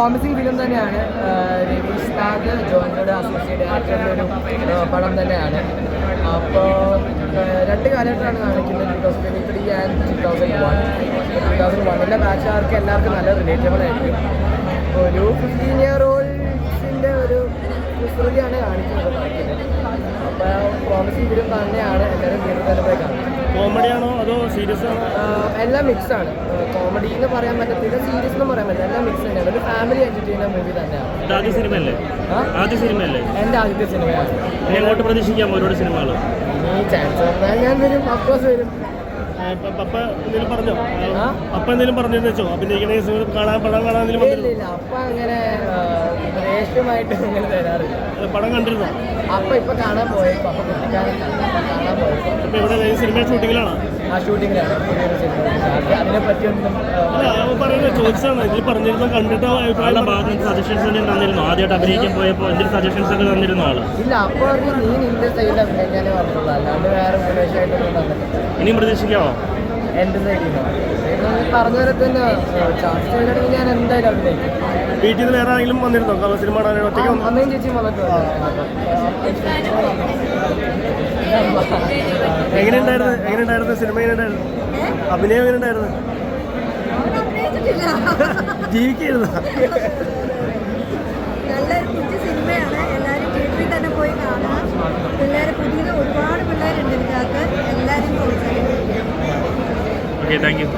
Promising film തന്നെയാണ്. Ravish ജോയിന്റെ associate ആയിട്ടുള്ള ഒരു പടം തന്നെയാണ്. അപ്പോൾ രണ്ട് കാലഘട്ടമാണ് കാണിക്കുന്നത്. Two thousand twenty three and two thousand one two thousand വണ്ണിലെ ബാച്ചുകാർക്ക് എല്ലാവർക്കും നല്ല റിലേറ്റബിൾ ആയിരിക്കും. ഒരു ഫിഫ്റ്റീൻ ഇയർ ഓൾഡ്സിന്റെ ഒരു കുസൃതിയാണ് കാണിക്കുന്നത്. അപ്പോൾ പ്രോമിസിങ് ഫിലിം തന്നെയാണ് എല്ലാവരും തിയേറ്ററിൽ തന്നെ പോയി കാണുന്നത് കോമഡിയാണോ അതോ സീരിയസ് ആണോ? എല്ലാം മിക്സ് ആണ്. കോമഡി എന്ന് പറയാൻ പറ്റത്തില്ല സീരിയസ് എന്ന് പറയാൻ പറ്റില്ല എല്ലാം മിക്സ് തന്നെയാണ് ഒരു ഫാമിലി എന്റർടൈനർ മൂവി തന്നെയാണ്. ആദ്യ സിനിമയല്ലേ? ആദ്യ സിനിമയല്ലേ? എന്റെ ആദ്യത്തെ സിനിമയാണ്. ഇനി അങ്ങോട്ട് പ്രതീക്ഷിക്കാം ഒരുപാട് സിനിമകൾ ഇനി ചാൻസ് വന്നാൽ ഞാൻ വരും അഫ്കോഴ്സ് വരും. പപ്പ എന്തെങ്കിലും പറഞ്ഞു? ആ? പപ്പ എന്തെങ്കിലും പറഞ്ഞെന്ന് വെച്ചോ? അഭിനയിക്കണ സിനിമ കാണാൻ പടം കാണാൻ എന്തെങ്കിലും ഇല്ല ഇല്ല അപ്പ അങ്ങനെ ദേഷ്യമായിട്ട് അങ്ങനെ തരാറില്ല. പടം കണ്ടിരുന്നോ? അപ്പ ഇപ്പൊ കാണാൻ പോയപ്പോ അപ്പൊ കുട്ടിക്കാരൻ കാണാൻ പോയപ്പോ. ഇപ്പൊ ഇവിടെ സിനിമ ഷൂട്ടിങ്ങിലാണോ ആ ഷൂട്ടിങ്ങിലാണ് പുതിയൊരു സിനിമ അത് അതിനെ പറ്റിയൊന്നും അല്ല അവ പറയുന്നത് ചോദിച്ചാണ് ഇതിൽ പറഞ്ഞിരുന്ന കണ്ടിട്ട് അഭിപ്രായം ഭാഗത്ത് സജഷൻസ് തന്നിരുന്നു ആദ്യമായിട്ട് അഭിനയിക്കാൻ പോയപ്പോൾ എന്തൊരു സജഷൻസ് ഒക്കെ തന്നിരുന്നു ആൾ ഇല്ല അപ്പൊ നീ നിന്റെ സൈഡിൽ അഭിനയിക്കാനേ പറഞ്ഞുള്ളൂ അല്ലാണ്ട് വേറെ ഉപദേശമായിട്ടൊന്നും തന്നിട്ടില്ല ഇനിയും പ്രതീക്ഷിക്കാവോ എന്റെ സൈഡിൽ പറഞ്ഞ പോലെ തന്നെ ചാൻസ് ചെയ്തിട്ടുണ്ടെങ്കിൽ ഞാൻ എന്തായാലും അഭിനയിക്കും വീട്ടിൽ നിന്ന് വേറെ ആരെങ്കിലും വന്നിരുന്നോ സിനിമ? അമ്മയും ചേച്ചിയും വന്നിട്ടുണ്ട് എങ്ങനെയുണ്ടായിരുന്നു? എങ്ങനെയുണ്ടായിരുന്നു? സിനിമ എങ്ങനെയുണ്ടായിരുന്നു? അഭിനയം എങ്ങനെയുണ്ടായിരുന്നു? ജീവിക്കായിരുന്നു? നല്ലൊരു കുഞ്ഞു സിനിമയാണ്. എല്ലാവരും തിയേറ്ററിൽ തന്നെ പോയി കാണുക പിള്ളേർ പുതിയത് ഒരുപാട് പിള്ളേരുണ്ട് ഇതിനകത്ത്. എല്ലാവരും പ്രോത്സാഹിപ്പിക്കുക ഓക്കെ താങ്ക് യു